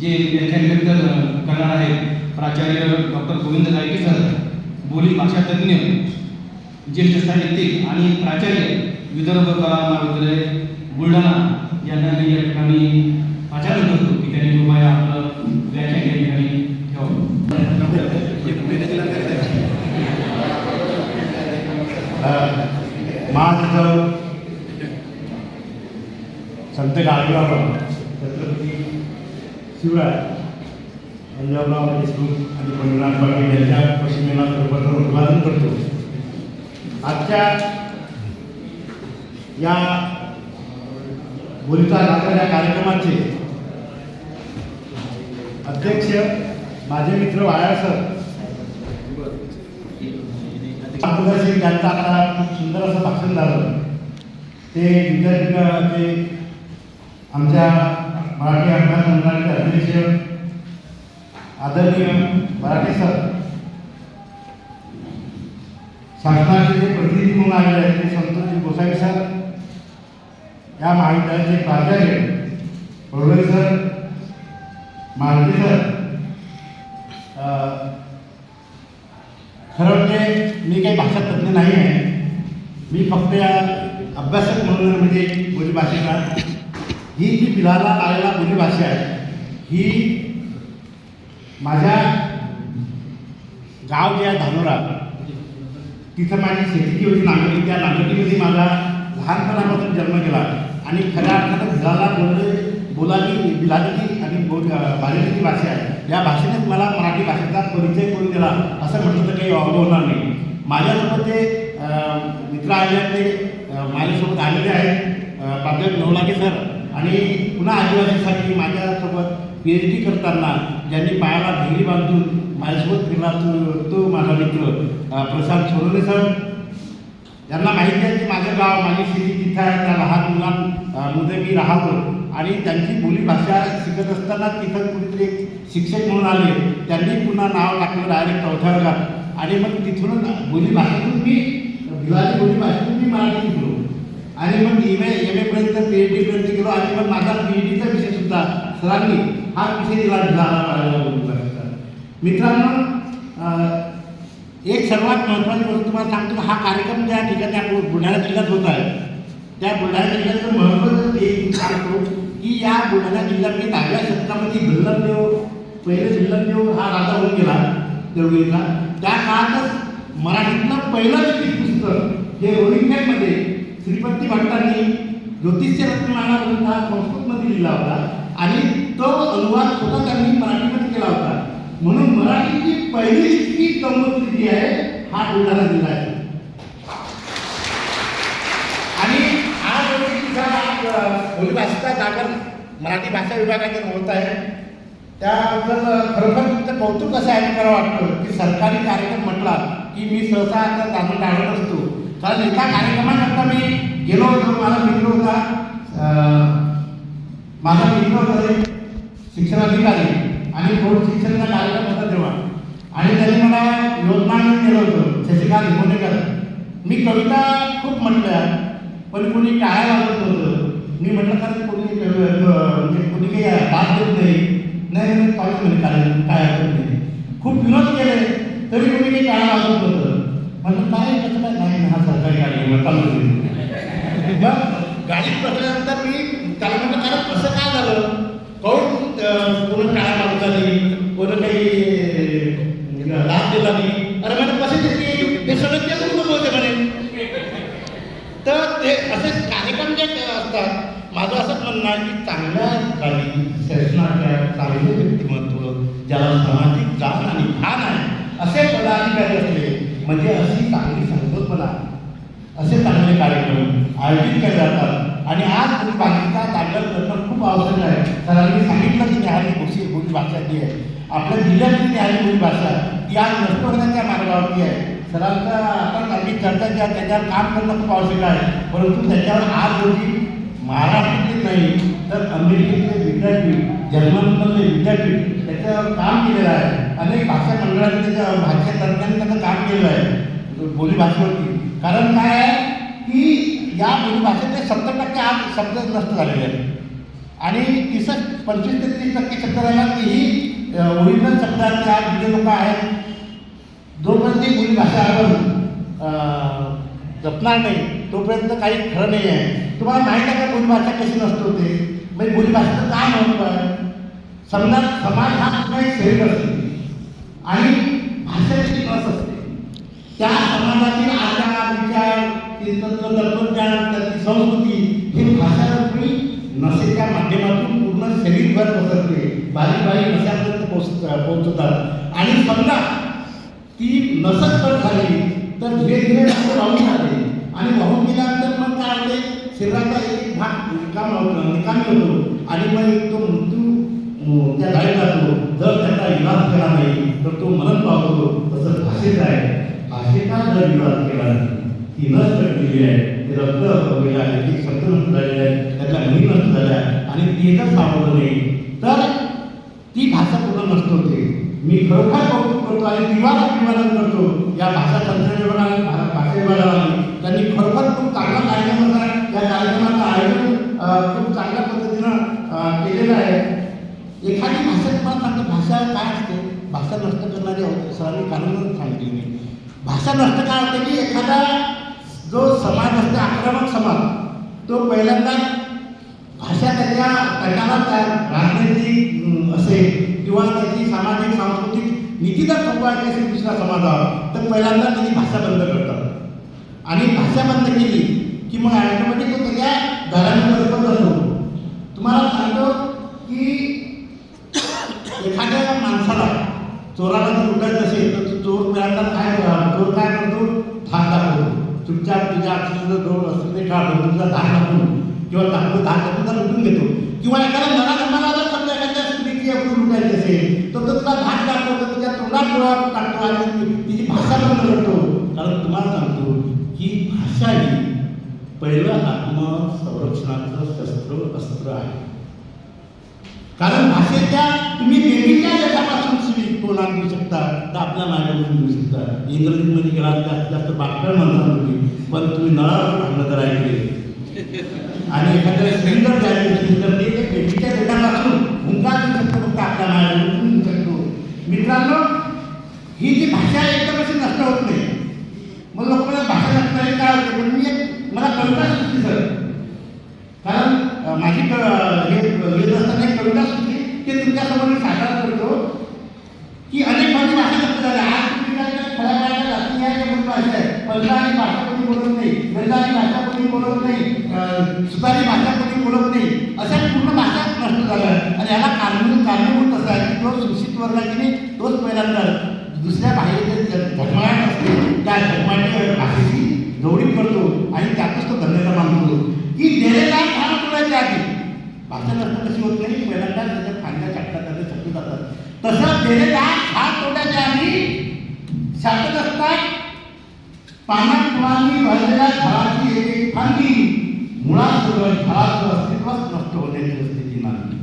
जे व्याख्यान करणार आहेत प्राचार्य डॉक्टर गोविंद गायके सर बोली भाषा तज्ज्ञ ज्येष्ठ साहित्यिक आणि प्राचार्य विदर्भ कला महाविद्यालय बुलढाणा यांना मी या ठिकाणी आचार्य करतो. की त्यांनी कृपया आपलं व्याख्यान या ठिकाणी ठेवावं. महासंत संत गाडगेबाबा. छत्रपती शिवाय पंजाबराव देशमुख आणि पंढरनाथ पाटील यांच्या पश्चिमेला सर्वप्रथम अभिवादन करतो. आजच्या या बोलता लागणाऱ्या कार्यक्रमाचे अध्यक्ष माझे मित्र वाया सर. मार्गदर्शक यांचं आता खूप सुंदर असं भाषण झालं. ते विद्यार्थी ते आमच्या मराठी अभ्यास मंडळाचे अध्यक्ष आदरणीय मराठी सर शासनाचे जे प्रतिनिधी म्हणून आलेले आहेत ते संतोषजी गोसावी सर या महाविद्यालयाचे प्राचार्य प्रोफेसर मालती सर खरं म्हणजे मी काही भाषा तज्ज्ञ नाही आहे. मी फक्त या अभ्यासक म्हणून म्हणजे बोलीभाषेला ही जी पिलाला आलेला बोलीभाषा आहे ही माझ्या गाव जे आहे धानोरा तिथं माझी शेतीची होती नांगरटी त्या नांगरटीमध्ये माझा लहानपणापासून जन्म गेला आणि खऱ्या अर्थानं भिलाला बोलले बोलाली बिलाली आणि बोल बालेली जी भाषा आहे या भाषेनेच मला मराठी भाषेचा परिचय करून दिला. असं म्हटलं तर काही अवघड होणार नाही. माझ्यासोबत जे मित्र आले आहेत ते माझ्यासोबत आलेले आहेत प्राध्यापक नवलागे सर. आणि पुन्हा आदिवासीसाठी माझ्यासोबत पी एच डी करताना ज्यांनी पायाला भिंगरी बांधून माझ्यासोबत फिरला तो तो माझा मित्र प्रसाद प्रशांत सोनवणे सर. त्यांना माहिती आहे की माझं गाव माझी शेती तिथं आहे. त्या लहान मुलांमध्ये मी राहतो आणि त्यांची बोलीभाषा शिकत असताना तिथं कुठेतरी एक शिक्षक म्हणून आले. त्यांनी पुन्हा नाव टाकलं डायरेक्ट चौथ्या वर्गात. आणि मग तिथून बोलीभाषेतून मी भिलाली बोलीभाषेतून मी मराठी शिकलो आणि मग एम ए एम एपर्यंत पी एच डीपर्यंत गेलो. आणि मग माझा पी एच डीचा विषय सुद्धा सरांनी हा विषय दिला भिलाला मित्रांनो एक सर्वात महत्त्वाची गोष्ट तुम्हाला सांगतो हा कार्यक्रम ज्या ठिकाणी आपण बुलढाणा जिल्ह्यात होत आहे त्या बुलढाणा जिल्ह्याचं महत्त्व एक सांगतो की या बुलढाणा जिल्ह्यात मी दहाव्या शतकामध्ये भिल्लमदेव पहिले भिल्लमदेव हा राजा होऊन गेला देवगिरीचा. त्या काळातच मराठीतलं पहिलं पुस्तक हे रोहिंग्यामध्ये श्रीपती भट्टांनी ज्योतिष्य रत्नमाला ग्रंथ हा संस्कृतमध्ये लिहिला होता आणि तो अनुवाद स्वतः त्यांनी मराठीमध्ये केला होता. म्हणून मराठीची पहिली इतकी कंगोत्री जी आहे हा बुलढाणा जिल्हा आहे. आणि आज बोली बोलीभाषेचा जागर मराठी भाषा विभागाच्या होत आहे. त्याबद्दल खरोखर तुमचं कौतुक असं आहे करावं वाटतं की सरकारी कार्यक्रम म्हटला की मी सहसा आता जाणून टाळत असतो. कारण एका कार्यक्रमाकरता मी गेलो होतो. माझा मित्र होता माझा मित्र होता एक शिक्षणाधिकारी आणि प्रौढ शिक्षणाचा कार्यक्रम होता तेव्हा. आणि त्याने मला योजनांनी केलं होतं शशिकांत हिमोनेकर मी कविता खूप म्हटल्या पण कोणी टाळ्या वाजवत होतं मी म्हटलं कारण कोणी म्हणजे कोणी काही दाद देत नाही. नाही नाही कार्यक्रम काय हरकत नाही. खूप विनोद केले तरी कोणी काही टाळ्या वाजवत होतं म्हटलं कसं काय नाही हा सरकारी कार्यक्रम चालू मग गाडीत बसल्यानंतर मी त्याला म्हटलं कारण कसं काय झालं? काऊन कोण काय टाळ्या नाही कोण काही लाभ दिला नाही अरे म्हणजे कसे देते? हे सगळं ते लोक बोलते म्हणे. तर ते असे कार्यक्रम जे असतात माझं असं म्हणणं आहे की चांगल्या गाडी शासनाच्या चांगलं व्यक्तिमत्व ज्याला समाज जाण आणि भान आहे असे पदाधिकारी असले म्हणजे अशी चांगली संकल्पना असे चांगले कार्यक्रम आयोजित केले जातात. आणि आज तुम्ही बाकीचा ताकद करणं खूप आवश्यक आहे. सरांनी सांगितलं की न्यायालय गोष्टी बोली भाषा जी आहे. आपल्या जिल्ह्यातली न्यायालय बोली भाषा ती आज नष्ट होण्याच्या मार्गावरती आहे. सरांचा आपण काही चर्चा ज्या त्याच्यावर काम करणं खूप आवश्यक आहे. परंतु त्याच्यावर आज रोजी महाराष्ट्रातील नाही तर अमेरिकेतले विद्यापीठ जर्मनमधले विद्यापीठ त्याच्यावर काम केलेलं आहे. अनेक भाषा मंडळांनी त्याच्या भाषा तज्ज्ञांनी त्याचं काम केलेलं आहे. बोली भाषेवरती कारण काय आहे? की या बोली भाषेतले सत्तर टक्के आज शब्द नष्ट झालेले आहेत. आणि तीसच पंचवीस ते तीस टक्के शब्द राहिला तेही ओरिजिनल शब्दातले आज जुने लोक आहेत जोपर्यंत ही बोली भाषा आपण जपणार नाही तोपर्यंत काही खरं नाही आहे. तुम्हाला माहीत आहे का बोली भाषा कशी नष्ट होते? म्हणजे बोली भाषेचं काय महत्त्व आहे? समजा समाज हा कुठला एक शरीर असते. आणि भाषेची नस असते. त्या समाजातील आचार विचार तत्व माध्यमातून पूर्ण शरीरभर पसरते. बारीक बारीक नशापर्यंत पोहोच पोहोचतात. आणि समजा ती नसत पण झाली तर धीरे धीरे रक्त वाहून जाते. आणि वाहून गेल्यानंतर मग काय होते? शरीराचा एक भाग निकाम होतो निकामी होतो. आणि मग एक तो मृत्यू त्या गाडीत जातो. जर त्याचा इलाज केला नाही तर तो मरण पावतो. तसं भाषेचा आहे. भाषेचा जर इलाज केला नाही ती नस कटलेली आहे ते रक्त वगैरे आहे ती शब्द नष्ट आहे त्यातल्या मुली नष्ट झाल्या आहे आणि ते जर सावरलं नाही. तर ती भाषा पूर्ण नष्ट होते मी खरोखर कौतुक करतो आणि दिवाला अभिवादन करतो. या भाषा तंत्रज्ञान विभागाने त्यांनी खरोखर खूप चांगला कार्यक्रम होता या कार्यक्रमाचं आयोजन खूप चांगल्या पद्धतीनं केलेलं आहे. एखादी भाषा तुम्हाला सांगतो भाषा काय असते? भाषा नष्ट करणारी होते सरांनी कानून सांगितली मी. भाषा नष्ट काय होते की एखादा जो समाज असते आक्रमक समाज तो पहिल्यांदा अशा त्याच्या प्रकारात राजनैतिक असेल किंवा त्याची सामाजिक सांस्कृतिक नीती जर संपवायची असेल दुसऱ्या समाजावर तर पहिल्यांदा त्याची भाषा बंद करतात. आणि भाषा बंद केली की मग ॲटोमॅटिक तो त्याच्या घरामध्ये बरोबर तुम्हाला सांगतो की एखाद्या माणसाला चोराला जर लुटायचं असेल तर चोर पहिल्यांदा काय चोर काय करतो? धाक दाखवतो. तुमच्या तुझ्या तुझं जवळ असतं ते काढतो तुझा धाक दाखवतो किंवा तांदूळ दहा दाखवून त्याला लुटून घेतो. किंवा एखादा नरा धर्माला जर समजा एखाद्या स्त्रीची आपण लुटायची असेल तर तो तुला धाक दाखवतो तुझ्या तोंडात डोळा टाकतो आणि तिची भाषा बंद करतो कारण तुम्हाला सांगतो की भाषा ही पहिलं आत्मसंरक्षणाचं शस्त्र अस्त्र आहे. कारण भाषेच्या तुम्ही बेबीच्या याच्यापासून सुविधा तोंडात देऊ शकता तर आपल्या मार्गापासून देऊ शकता. इंग्रजीमध्ये गेला जास्त जास्त बाटकळ म्हणतात तुम्ही पण तुम्ही नळावर थांबलं तर ऐकले आणि एखाद्या सिलेंडर द्यायची असेल तर ते ते बेबीच्या देशापासून हुंका देऊ शकतो फक्त आपल्या मायाला देऊ शकतो. मित्रांनो ही जी भाषा आहे एकदम अशी नष्ट होत नाही. मग लोक मला भाषा नष्ट झाली काय होते? पण मी मला कविता सुचली सर. कारण माझी हे लिहित असताना एक कविता सुचली ते तुमच्यासमोर मी साकार करतो. की अनेक माझी भाषा नष्ट झाल्या आज तुम्ही काय काय खऱ्या पायाच्या जाती आहे ज्या बोली भाषा आहे पंजाबी भाषा नाही. बेंगाली भाषा कोणी बोलत नाही. सुतारी भाषा कोणी बोलत नाही. अशा पूर्ण भाषा नष्ट झाल्या. आणि याला कारणीभूत कारणीभूत असा आहे की तो सुशिक्षित वर्गाची नाही तोच पहिल्यांदा. दुसऱ्या बाहेर जे झगमाट असते त्या झगमाटी भाषेची जवळीक करतो आणि त्यातच तो धन्यता मानतो की गेलेला फार तुळायच्या आधी. भाषा नष्ट कशी होत नाही? पहिल्यांदा त्याच्या फायदा छाटतात त्याचे शब्द जातात. तसं गेलेला फार तोट्याच्या आधी शासक असतात पानात फुलांनी भरलेल्या झाडाची एक एक फांदी मुळात सगळं झाडाचं अस्तित्वच नष्ट होण्याची स्थिती नाही.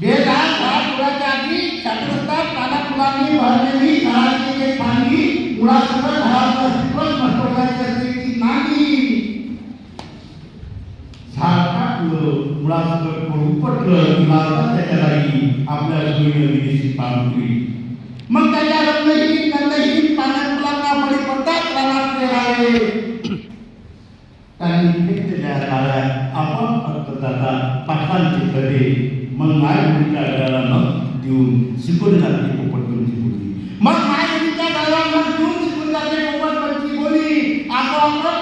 बेदार झाड फुलाच्या आधी शासक असतात पाना फुलांनी भरलेली झाडाची एक एक फांदी मुळात सगळं झाडाचं अस्तित्वच नष्ट होण्याची स्थिती नाही. झाड मुळासकट उपटलं किंवा त्याच्या जागी आपल्या सोयीने विदेशी पाणुकली मग त्याच्या रंगहीन गंधहीन पाण्यात tadi kenyataan apa kata pasan diberi mengalir kita dalam diun sikun dan dipuput diun sikun mengalir kita dalam diun sikun dan dipuput diun apa apa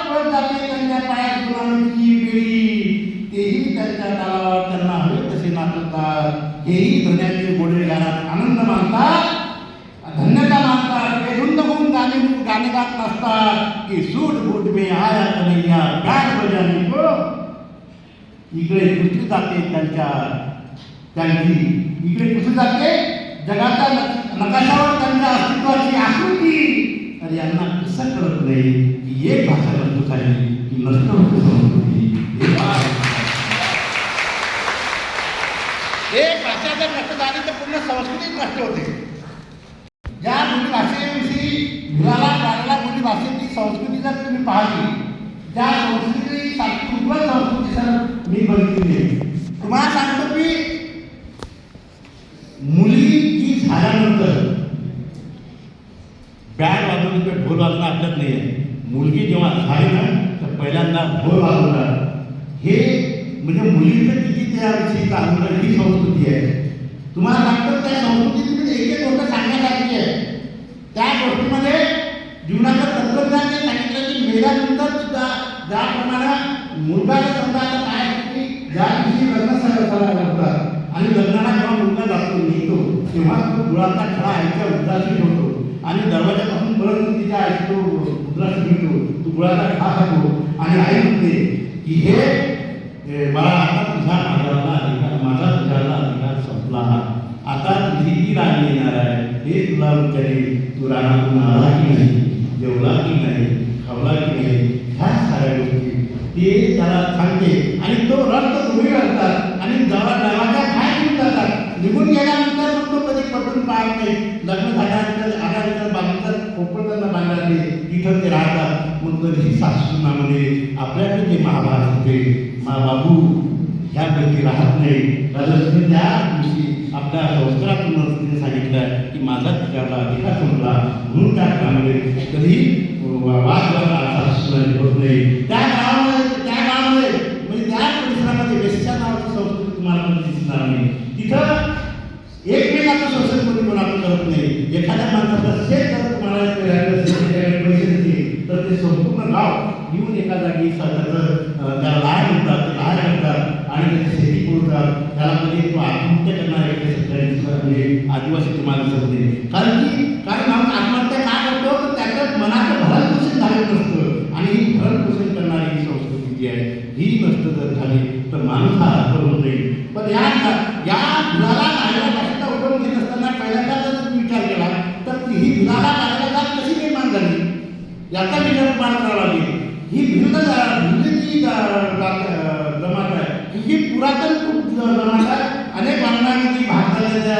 इकडे जाते त्यांच्या त्यांची. इकडे पुसली जाते? जगाच्या नकाशावर त्यांच्या अस्तित्वाची आकृती. तर यांना कसं कळत नाही की एक भाषा नष्ट झाली की नष्ट होते संस्कृती एक भाषा जर नष्ट झाली तर पूर्ण संस्कृतीच नष्ट होते. ज्या बोली भाषेविषयी मुलाला गाण्याला बोली भाषेची संस्कृती जर तुम्ही पाहिली त्या संस्कृती सारखी उज्ज्वल संस्कृती सर मी बघितली तुम्हाला सांगतो की मुली झाल्यानंतर बॅग वाजवली किंवा ढोल वाजवणं आपल्यात नाही आहे मुलगी जेव्हा झाली ना तर पहिल्यांदा ढोल वाजवणार हे म्हणजे मुलीचं किती त्याविषयी चालवणं ही संस्कृती आहे. तुम्हाला सांगतो त्या संस्कृतीत एक एक गोष्ट सांगण्यासारखी आहे. त्या गोष्टीमध्ये जीवनाचं तत्वज्ञान जे सांगितलं की मेल्यानंतर सुद्धा ज्याप्रमाणे मुलगा समजा आता काय आहे की ज्या दिवशी लग्न सराव होतात आणि लग्नाला जेव्हा मुलगा जातो निघतो तेव्हा तो गुळाचा खडा आईच्या उदासी होतो. आणि दरवाजापासून परत तिच्या आई तो उदास निघतो तो गुळाचा खडा खातो. आणि आई म्हणते की हे मला आता तुझा माझ्याला अधिकार माझा तुझ्याला अधिकार संपला. आता तुझी ती राणी येणार आहे हे तुला विचारेल. तू राणातून आला की नाही? जेवला की नाही? खावला की नाही? ह्या साऱ्या गोष्टी. ते त्याला सांगते. आणि तो रक्त उभी घालतात. आणि जेव्हा दरवाजा बाहेर निघून जातात निघून गेल्यानंतर मग पण पाहत नाही. लग्न झाल्यानंतर आल्यानंतर बांधतात खोपटांना बांधले तिथं ते राहतात. मग कधी सासूनामध्ये आपल्याकडे ते महाभारत होते. मा बाबू ह्यापैकी राहत नाही. राजस्थान त्या दिवशी आपल्या संस्कारातूनच तिने सांगितलं की माझा तिच्याला अधिकार संपला. म्हणून त्या काळामध्ये कधी वाद होत नाही. त्या गावामध्ये त्या गावामध्ये म्हणजे त्या परिसरामध्ये वेश्या नावाची संस्कृती तुम्हाला दिसणार नाही. तिथं एक संसद कोणी कोणाचं करत नाही. एखाद्या माणसाचा शेत जर तुम्हाला पैसे देतील तर ते संपूर्ण गाव येऊन एका जागी त्याचं त्याला लाय म्हणतात ते लाय करतात आणि त्याची शेती पुरतात त्याला म्हणजे तो आत्महत्या करणारे काही म्हणजे आदिवासी तुम्हाला दिसत नाही. कारण की कारण आत्महत्या का करतो तर त्याचं मनाचं भरण पोषण झालेलं नसतं आणि ही भरण पोषण करणारी ही संस्कृती जी आहे ही नष्ट जर झाली तर माणूस हा करून जाईल पण या या गुलाला लागलेल्या भाषेचा उपयोग घेत असताना पहिल्यांदा जर तुम्ही विचार केला तर ही गुलाला लागलेल्या जात कशी निर्माण झाली याचा विचार तुम्हाला लागेल. ही भिन्न जा- जमात आहे. ही पुरातन खूप जमात आहे. अनेक मानवांनी भारताच्या त्या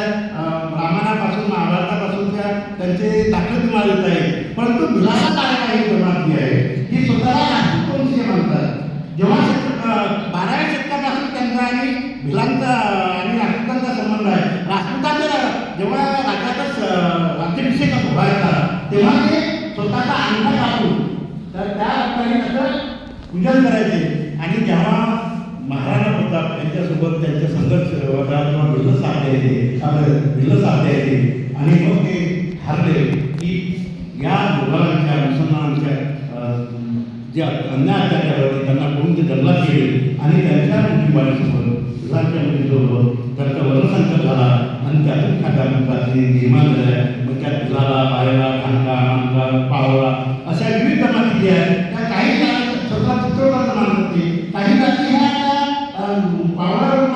ब्राह्मणापासून महाभारतापासून त्या त्यांचे दाखल तुम्हाला येत आहे परंतु भिलाला लागलेला आहे जमात जी आहे? ही स्वतःला राष्ट्रीय वंशीय मानतात जेव्हा बाराव्या शतकापासून त्यांचा आणि भिलांचा आणि राजपूतांचा संबंध आहे. राजपूताचा जेव्हा राज्याचा राज्याभिषेक व्हायचा तेव्हा ते स्वतःचा अंगठा कापून तर त्या अर्थाने त्याचं पूजन करायचे आणि जेव्हा महाराणा प्रताप यांच्यासोबत त्यांचे संघर्ष होता किंवा भिल्ल साथ द्यायचे आपलं भिल्ल साथ द्यायचे आणि मग ते ठरले की या मुघलांच्या मुसलमानांच्या अं, जे अन्याय अत्याचार त्यांना कोण ते जंगलात गेले आणि त्यांच्या मुलीबाळीसोबत मुलांच्या मुलीसोबत त्यांचा वर्णसंकर झाला आणि त्यातून खात्या मुलाची निर्माण झाल्या. मग त्यात झाला पायला खांका मानका पावळा अशा विविध जमाती ज्या आहेत. त्या काही जणांच्या स्वतः काही जाती ह्या पावलावर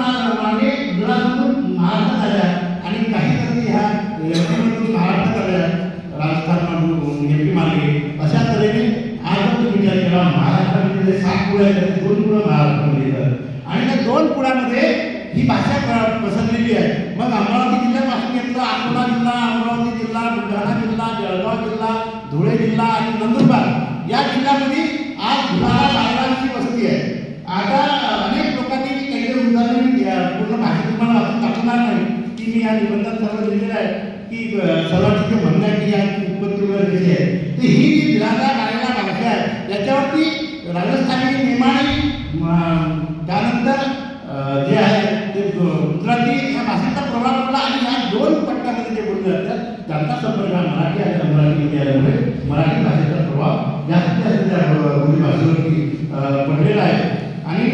मागे गुजरातमधून महाराष्ट्रात आल्या. आणि काही जाती ह्या यवतमाळमधून महाराष्ट्रात आल्या. राजस्थानमधून एम पी मार्गे. अशा तऱ्हेने आज जर तुम्ही विचार केला महाराष्ट्रामध्ये सात पुढे आहेत त्याचे दोन पुढं महाराष्ट्रामध्ये येतात. आणि त्या दोन पुळ्यामध्ये ही भाषा पसरलेली आहे. मग अमरावती जिल्ह्यापासून घेतलं अकोला जिल्हा अमरावती जिल्हा बुलढाणा जिल्हा जळगाव जिल्हा धुळे जिल्हा आणि नंदुरबार. या जिल्ह्यामध्ये आज गुलाला वस्ती आहे. आता अनेक लोकांनी काही उदाहरण पूर्ण भाषेत तुम्हाला टाकणार नाही की मी या निबंधात सर्व लिहिलेलं आहे. की अ, जे म्हणणं आहे की या उत्पत्ती वगैरे कशी आहे तर ही जी दिलासा लायला भाषा आहे याच्यावरती राजस्थानी निमाणी त्यानंतर जे आहे ते गुजराती या भाषेचा प्रभाव पडला आणि या दोन पट्ट्यामध्ये जे बोलले जातात त्यांचा संपर्क हा मराठी आणि मराठीमध्ये आल्यामुळे मराठी भाषेचा प्रभाव जास्तीत जास्त त्या बोली भाषेवर अ, पडलेला आहे आणि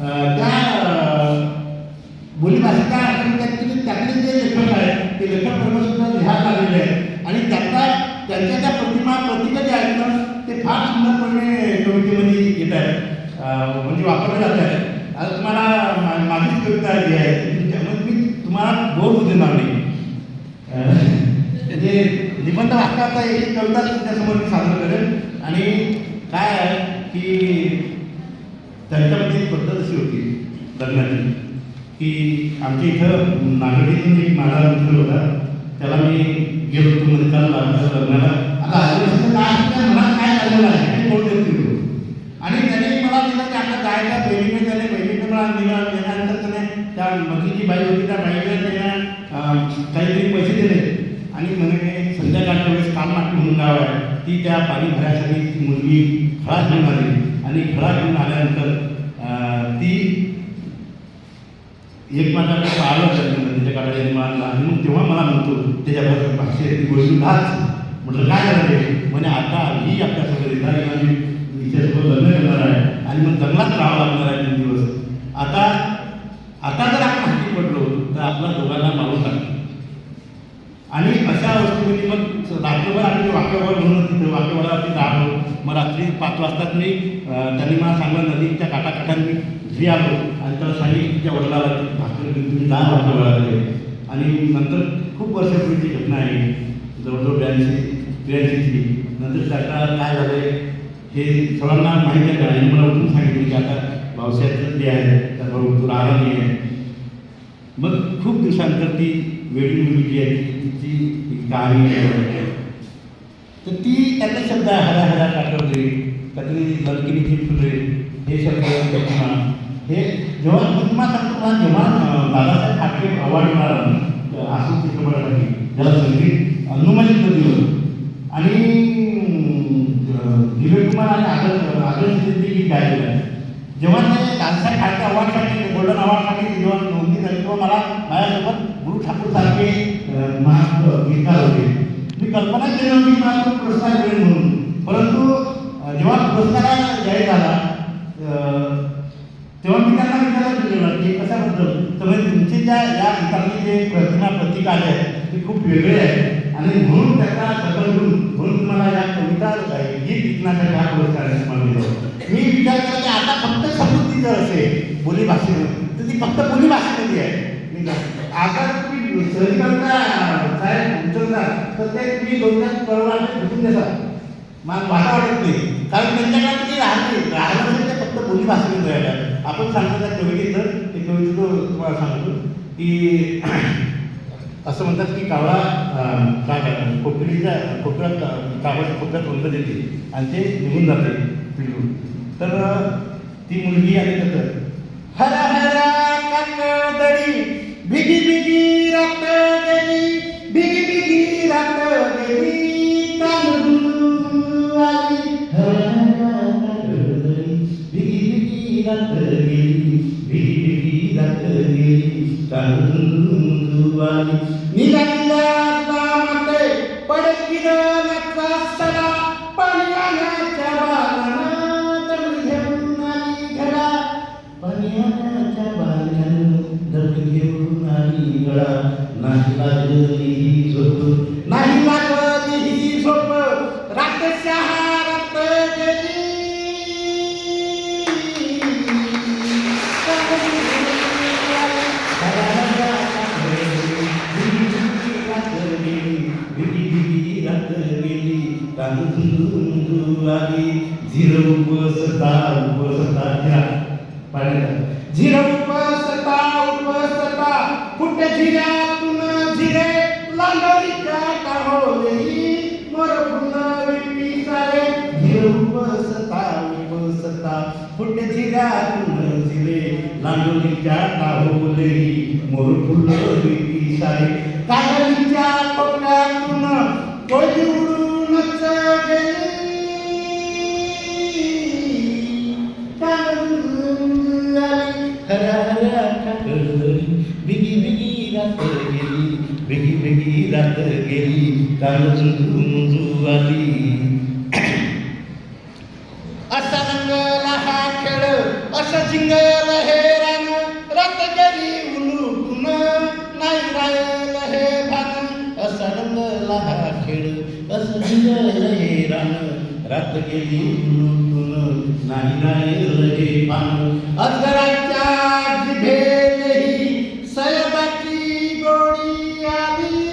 अ, त्या अ, बोलीभाषेचा आणि त्यातले त्यातले जे लेखक आहेत ते लेखक वर्ग सुद्धा लिहायला लागलेले आहेत आणि त्यांचा त्यांच्या त्या प्रतिमा प्रतिका जे आहेत ना ते फार सुंदरपणे कवितेमध्ये येत आहेत अं, म्हणजे वापरले जात आहेत आता तुम्हाला मा- माझीच कविता जी आहे ती तुमच्यामध्ये मी तुम्हाला बोर होऊ देणार नाही अं, म्हणजे निबंध वाचता एक कविता तुमच्यासमोर मी सादर करेन आणि काय आहे की त्यांच्यामध्ये एक पद्धत अशी होती लग्नाची की आमच्या इथं नागडीतून एक माझा मित्र होता त्याला मी गेलो होतो मध्ये चालला त्याच्या लग्नाला आता आदिवासीचं काय आहे, त्या मनात काय चाललेलं आहे ते बोलतो तिकडून आणि त्याने मला दिलं की आपल्या गायच्या बहिणीने त्याने बहिणीने निर्माण निर्माण केल्यानंतर त्याने त्या मधली जी बाई होती त्या बाईला त्याला काहीतरी पैसे दिले. आणि म्हणे संध्याकाळच्या वेळेस काम नाटक म्हणून गाव आहे ती त्या पाणी भरायसाठी ती मुलगी खळा घेऊन आली. आणि खळा घेऊन आल्यानंतर ती एक माझ्याकडे पाहिलं त्याच्या काढायला मला म्हणून तेव्हा मला म्हणतो त्याच्याबद्दल भाषेत ती गोष्टी घात म्हटलं काय झालं ते म्हणे आता ही आपल्यासोबत येणार आहे. आणि हिच्यासोबत लग्न करणार आहे. आणि मग जंगलात राहावं लागणार आहे तीन दिवस. आता आता जर आपण हाती पडलो तर आपल्या दोघांना मारून टाकतो. आणि अशा अवस्थेमध्ये मग रात्रभर आम्ही वाक्यवर म्हणून तिथं वाक्यवरावरती राहलो मग रात्री पाच वाजताच मी त्यांनी मला सांगलं नदीच्या काठाकाठांनी घरी आलो आणि त्याला सांगितलं तिच्या वडिलाला भाकर घेऊन तुम्ही जा आणि नंतर खूप वर्षापूर्वीची घटना आहे जवळजवळ ब्याऐंशी त्र्याऐंशीची नंतर त्याला काय झालं हे सर्वांना माहिती आहे आणि मला उठून सांगितलं की आता पावसाळ्यात जे आहे त्याबरोबर तू आला नाही आहे. मग खूप दिवसानंतर ती वेळी मुलगी आहे तिची कहाणी तर ती त्यातले शब्द आहे हरा हरा काटवले त्यातली ललकिरीची फुले हे शब्द प्रतिमा हे जेव्हा प्रतिमा सांगतो मला जेव्हा अं, ठाकरे अवॉर्ड मिळाला आसू चित्रपटासाठी ज्याला संगीत अनुमानित दिलं आणि अं, दिलीप कुमार आणि आदर आदर्श सिद्दीकी गायलेलं आहे. जेव्हा ते दादासाहेब ठाकरे अवॉर्डसाठी गोल्डन अवॉर्डसाठी जेव्हा नोंदणी झाली. तेव्हा मला माझ्यासोबत गुरु सारखे महा गीतकार होते. मी कल्पना केली होती की मला तो पुरस्कार मिळेल म्हणून. परंतु जेव्हा पुरस्कार जाहीर झाला तेव्हा मी त्यांना विचारलं केलं की कशाबद्दल? तर म्हणजे तुमचे ज्या या गीतातली जे प्रतिमा प्रतीक आले आहेत ते खूप वेगळे आहेत. आणि म्हणून त्याचा दखल घेऊन म्हणून तुम्हाला या कविता आहे, गीत लिखण्यासाठी हा पुरस्कार मला मी विचार केला की आता फक्त समृद्धी जर असेल बोली भाषेमध्ये तर ती फक्त बोली भाषेमध्ये आहे. मी आता तुम्ही सहलीकरता साहेब उचलणार तर ते तुम्ही दोन चार परवाने भेटून देतात मला मला वाटत नाही कारण त्यांच्याकडे तुम्ही राहते ते फक्त बोली भाषेमध्ये राहिलं आपण सांगतो त्या कवितेचं ते कवितेचं तुम्हाला सांगतो की असं म्हणतात की कावळा काय काय कोकणीच्या कोकणात कावळ्याच्या कोकणात रंग देते आणि ते निघून जाते पिल्लू तर ती मुलगी आणि त्याचं हरा हरा काकडी भिगी भिगी बिगी रात गेली बिगी बिगी झिरो उपसता उपसता कुठे झिऱ्यातून झिरे लांडोलीच्या टाहोलेही मोर फुलं विपी सारे. कागदीच्या कोपऱ्यातून कोळी उडूनच गेली. बिगी बिगी रात गेली बिगी बिगी रात गेली. काळ झुंजू रात गेली. उलटून नाही नाही हे पान. अजगराच्या जिभेलेही सयदाची गोडी आली.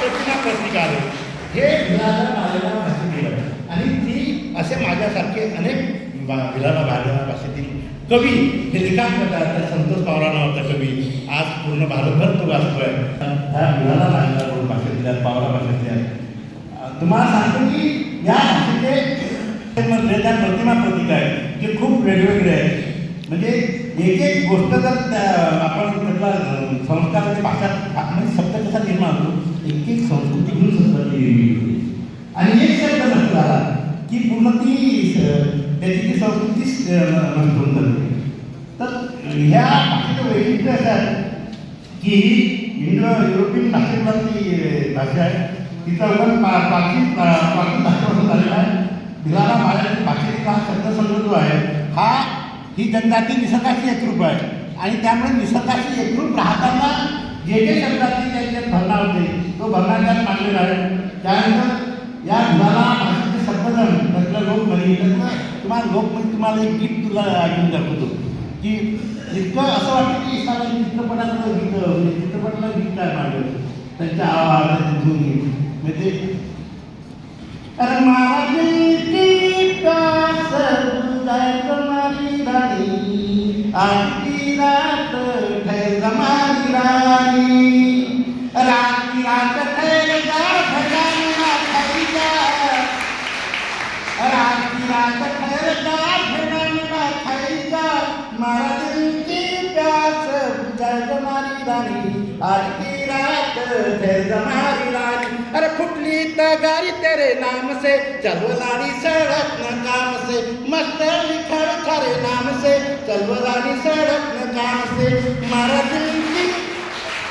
प्रतिमा प्रतीक हे विलाला मालेला भाषेतील आहे. आणि ती असे माझ्यासारखे अनेक बा- विलाला मालेला भाषेतील कवी हे लिखाण करतात. त्या संतोष पावरा नावाचा कवी. आज पूर्ण भारतभर तो वाचतोय. ह्या विलाला म्हणून भाषेतल्या पावरा भाषेतल्या तुम्हाला सांगतो की या भाषेचे मधले त्या प्रतिमा प्रतीक आहेत ते खूप वेगवेगळे आहेत. म्हणजे एक एक गोष्ट जर त्या- आपण त्यातला संस्कार म्हणजे भाषा म्हणजे शब्द कसा निर्माण होतो? एक एक संस्कृती घेऊन संस्कृती आणि एक शब्द म्हटला की पूर्ण ती त्याची ती संस्कृतीच नष्ट होऊन जाते तर ह्या भाषेचं वैशिष्ट्य असं आहे की ही इंडो युरोपियन भाषेमधली भाषा आहे. तिचा उगम पा प्राचीन प्रा- प्राचीन भाषेपासून झालेला आहे. भिलाला महाराष्ट्र भाषेचा हा शब्दसंग्रह जो आहे? हा ही जनजाती निसर्गाशी एकरूप आहे. आणि त्यामुळे निसर्गाशी एकरूप राहताना जे जे शब्दाची त्यांच्यात भरणा होते तो भरणा त्यात मांडलेला आहे. त्यानंतर या मुलाला भाषेचे शब्दजण त्यातलं लोक त्यातलं तुम्हाला लोकमणी म्हणजे तुम्हाला एक गीत तुला ऐकून दाखवतो. की इतकं असं वाटतं की एखाद्या म्हणजे चित्रपटातलं गीत म्हणजे चित्रपटाला गीत काय मांडलं त्यांच्या आवाजात धुनी म्हणजे अरे मारा दिल रात रानी रात ठहर जमारी रानी अरे फुटली तगारी तेरे नाम से चलवलानी सड़क न काम से। मस्त लिखड़ थारे नाम से चलवलानी सड़क न काम से। मारा दिल की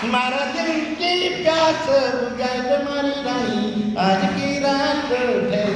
मारा दिल की प्यास हो बुझाए जमारी रानी। आज की रात ठहर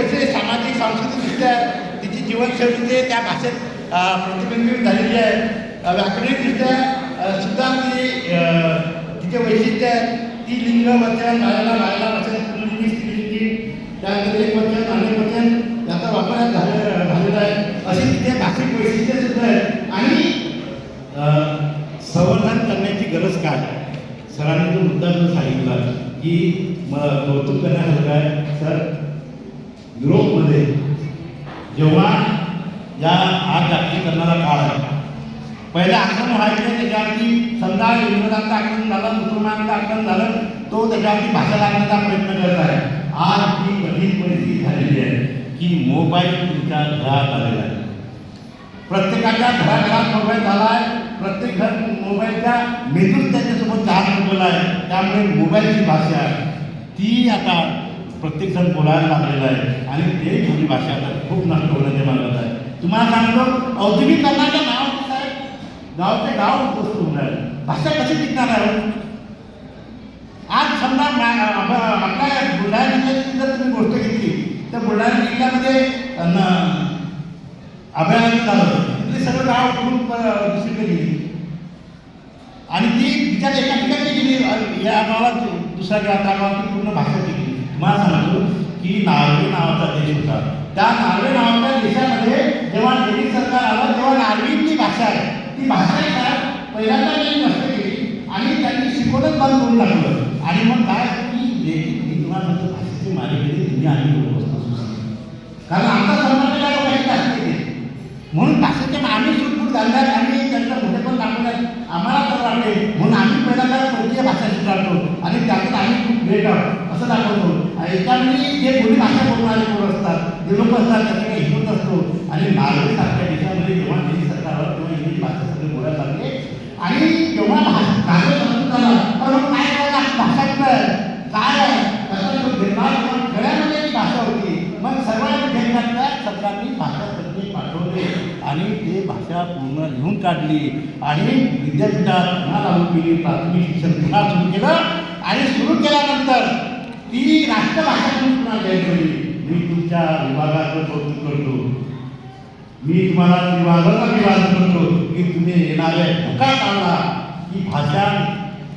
तिचे सामाजिक सांस्कृतिकदृष्ट्या तिची जीवनशैली ते त्या भाषेत प्रतिबिंबित झालेली आहे. व्याकरणिकदृष्ट्या सुद्धा ती तिचे वैशिष्ट्य आहे ती लिंग वचन मायाला मायाला वचन पुल्लिंगी स्त्रीलिंगी त्यानंतर एक वचन अनेक वचन याचा वापर झाले झालेला आहे. असे तिथे भाषिक वैशिष्ट्य सुद्धा आहे आणि संवर्धन करण्याची गरज काय? सरांनी जो मुद्दा जो सांगितला की म कौतुक करण्यासारखा आहे. सर युरोपमध्ये जेव्हा या आज जागतिकीकरणाचा काळ आहे पहिले आक्रमण व्हायचं त्याच्यावरती समजा इंग्रजांचं आक्रमण झालं मुसलमानांचं आक्रमण झालं तो त्याच्यावरती भाषा लागण्याचा प्रयत्न करत आहे. आज ही कठीण परिस्थिती झालेली आहे की मोबाईल तुमच्या घरात आलेला आहे. प्रत्येकाच्या घराघरात मोबाईल झाला आहे प्रत्येक घर मोबाईलच्या मेंदूच त्याच्यासोबत चार्ज मोबाईल आहे त्यामुळे मोबाईलची भाषा ती आता प्रत्येकजण बोलायला लागलेला आहे. आणि ते थोडी भाषा आता खूप नष्ट होण्याच्या मार्गात आहे. तुम्हाला सांगतो औद्योगिकरणाच्या नावाचं साहेब. गावचे गाव उद्ध्वस्त होणार भाषा कशी टिकणार आहे? आज समजा आपल्या बुलढाणा जिल्ह्याची जर तुम्ही गोष्ट घेतली तर बुलढाणा जिल्ह्यामध्ये न- अभयारण्य झालं तिथले सगळं गाव उठून प- दुसरीकडे गेली. आणि ती तिच्या एका ठिकाणी गेली या गावात दुसऱ्या गावात त्या गावात पूर्ण भाषा टिकली. तुम्हाला सांगतो की नार्वे नावाचा देश होता. त्या नार्वे नावाच्या देशामध्ये जेव्हा ब्रिटिश सरकार आलं तेव्हा नार्वी जी भाषा आहे. ती भाषा आहे पहिल्यांदा त्यांनी नष्ट केली आणि त्यांनी शिकवणच बंद करून टाकलं. आणि मग काय की जे मी तुम्हाला भाषेची मारी तुम्ही आम्ही लोक कारण आमचा संबंध काय लोकांशी असते म्हणून भाषेचे आम्ही सुटफूट घालण्यात आम्ही त्यांचं मोठेपण दाखवण्यात आम्हाला तर वाटते म्हणून आम्ही पहिल्यांदा परकीय भाषा शिकवतो आणि त्यातून आम्ही खूप ग्रेट आहोत. असं दाखवतो. आणि जे बोली भाषा बोलणारे पोरं असतात जे लोक असतात त्याच्याकडे हिंमत असतो आणि नार्वे सारख्या देशामध्ये जेव्हा ब्रिटिश सरकारवर किंवा इंग्रजी इंग्लिश भाषा सगळे बोलायला लागले आणि जेव्हा भाषा समजून झाला तर काय करायला भाषा काय आहे? त्याचा जो भेदभाव किंवा ती भाषा होती मग सर्वांना घेतल्यातल्या सरकारने भाषा तज्ञ पाठवले. आणि ते भाषा पूर्ण लिहून काढली. आणि विद्यापीठात पुन्हा लागू केली प्राथमिक शिक्षण पुन्हा सुरू केलं. आणि सुरू केल्यानंतर ती राष्ट्रभाषा म्हणून पुन्हा जाहीर मी तुमच्या विभागाचं कौतुक करतो. मी तुम्हाला विभागाचा विभाग करतो की तुम्ही येणाऱ्या धोका टाळला ही भाषा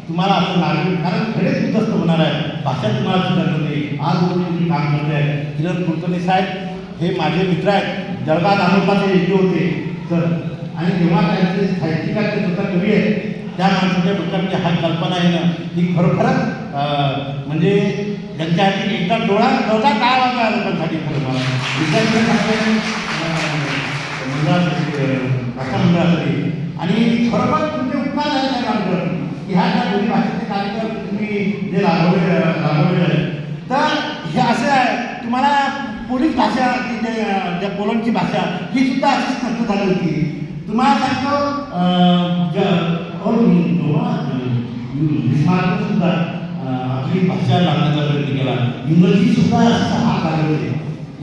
तुम्हाला असं लागेल कारण खरेच उद्ध्वस्त होणार आहे. भाषा तुम्हाला सुद्धा नाही. आज तुम्ही काम करत आहे किरण कुलकर्णी साहेब हे माझे मित्र आहेत. जळगाव तालुक्याचे येते होते. तर आणि जेव्हा त्यांचे साहित्यिकाचे स्वतः कवी आहेत. त्या माणसाच्या डोक्यामध्ये हा कल्पना आहे ना ही खरोखरच म्हणजे त्यांच्या त्यांच्यासाठी एकदा डोळा नव्हता काय वागा लोकांसाठी खरं मला? विद्यार्थी भाषा आणि खरोखर तुमचे उपकार झाले त्या कामगार की ह्या ज्या दोन्ही भाषेचे कार्यक्रम तुम्ही जे राबवले राबवले तर हे असं आहे तुम्हाला पोलीस भाषा की त्या ज्या पोलंडची भाषा ही सुद्धा अशीच नष्ट झाली होती. तुम्हाला सांगतो सुद्धा आपली भाषा लागण्याचा प्रयत्न केला. इंग्रजी सुद्धा हा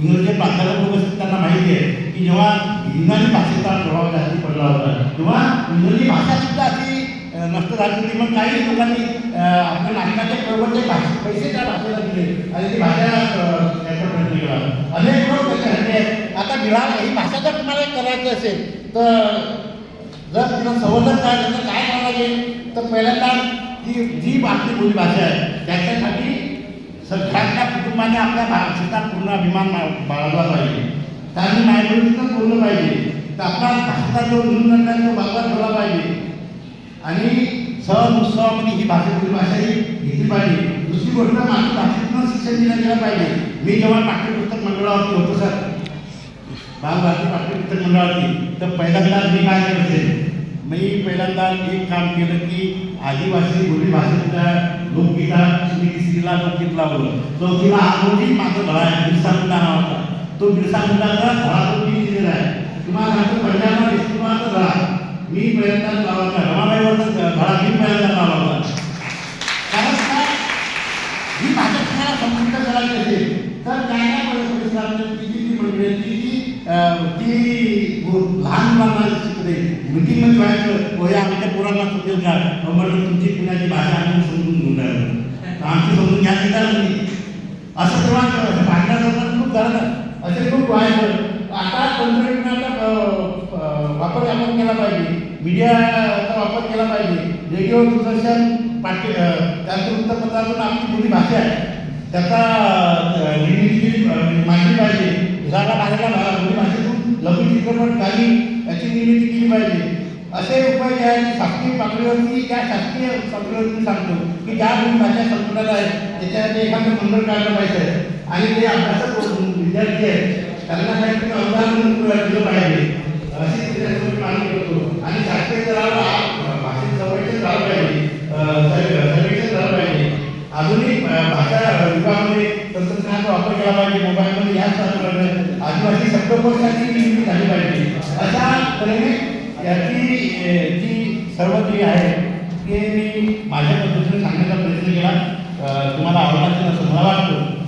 इंग्रजी प्राध्यापक लोक असतात, त्यांना माहिती आहे की जेव्हा युनानी भाषेचा प्रभाव जास्ती पडला होता तेव्हा इंग्रजी भाषा सुद्धा अशी नष्ट झाली होती. मग काही लोकांनी आपल्या नाटकाचे प्रवचन पैसे त्या भाषेला दिले. आणि ती भाषा याचा प्रयत्न केला. अनेक लोक त्याच्यासाठी आहेत. आता बिहार ही भाषा जर तुम्हाला करायचं असेल तर जर तिला संवर्धन करायचं तर काय करावं लागेल? तर पहिल्यांदा ही जी आपली बोली भाषा आहे त्याच्यासाठी सगळ्यांच्या कुटुंबाने आपल्या भाषेचा पूर्ण अभिमान बाळगला पाहिजे. त्यांनी मायबोलीचं बोललं पाहिजे. तर आपला भाषेचा जो निर्णय तो बाजूला ठेवला पाहिजे. आणि सण उत्सवामध्ये म्हणजे ही भाषा बोली भाषा ही घेतली पाहिजे. दुसरी गोष्ट मातृभाषेतून शिक्षण दिलं गेलं पाहिजे. मी जेव्हा पाठ्यपुस्तक मंडळावरती होतो सर बालभारती पाठ्यपुस्तक मंडळावरती तर पहिल्यांदा मी काय करते मी पहिल्यांदा एक काम केलं की आदिवासी बोली भाषेतल्या लोकगीता तिसरीला लोकगीत लावलं चौथीला आजोजी माझा धडा आहे बिरसा मुंडा नावाचा. तो बिरसा मुंडाचा घरातून तो मी दिलेला आहे. तुम्हाला सांगतो पंजाबला विष्णुमाचा धडा मी पहिल्यांदा लावला होता रमाबाईवरचा धडा मी पहिल्यांदा लावला कारण काय ही भाषा तुम्हाला समृद्ध करायची असेल? तर काय काय परिसरात किती जी ती आहे, ती ती लहान मुलांना शिकते. मिटिंगमध्ये व्हायचं हो आमच्या पोरांना समजेल का? अहो, तुमची पुण्याची भाषा आम्ही समजून घेऊन राहिलो आमची समजून घ्या येतात नाही. असं तेव्हा भांडणाचं खूप झालं ना. असे खूप व्हायचं. आता तंत्रज्ञानाचा वापर आपण केला पाहिजे. मीडियाचा वापर केला पाहिजे. रेडिओ दूरदर्शन पाठ्य अं, त्याचं वृत्तपत्रातून आपली बोली भाषा आहे. त्याचा निर्मिती मांडली पाहिजे. घराला बाहेरला बोली भाषेतून लघु चित्रपट काही याची निर्मिती केली पाहिजे. असे उपाय जे आहेत शासकीय पातळीवरती त्या शासकीय पातळीवरती सांगतो की ज्या दोन भाषा संपूर्ण आहेत त्याच्यासाठी एखादं मंडळ काढलं पाहिजे. आणि ते अभ्यासक विद्यार्थी आहेत त्यांना काहीतरी अनुदान दिलं पाहिजे. अशी त्याच्यासमोर मागणी करतो. आणि शासकीय स्तरावर भाषेत संरक्षण झालं पाहिजे अं, सर्वे- सर्वेक्षण झालं पाहिजे आधुनिक अं, तंत्रज्ञानाचा वापर केला पाहिजे. मोबाईलमध्ये ह्या साधनांमध्ये आदिवासी शब्दकोशाची निर्मिती झाली पाहिजे. अशा तऱ्हेने याची जी सर्व जी आहे ते मी माझ्या पद्धतीने सांगण्याचा प्रयत्न केला. तुम्हाला आवडला असं मला वाटतं.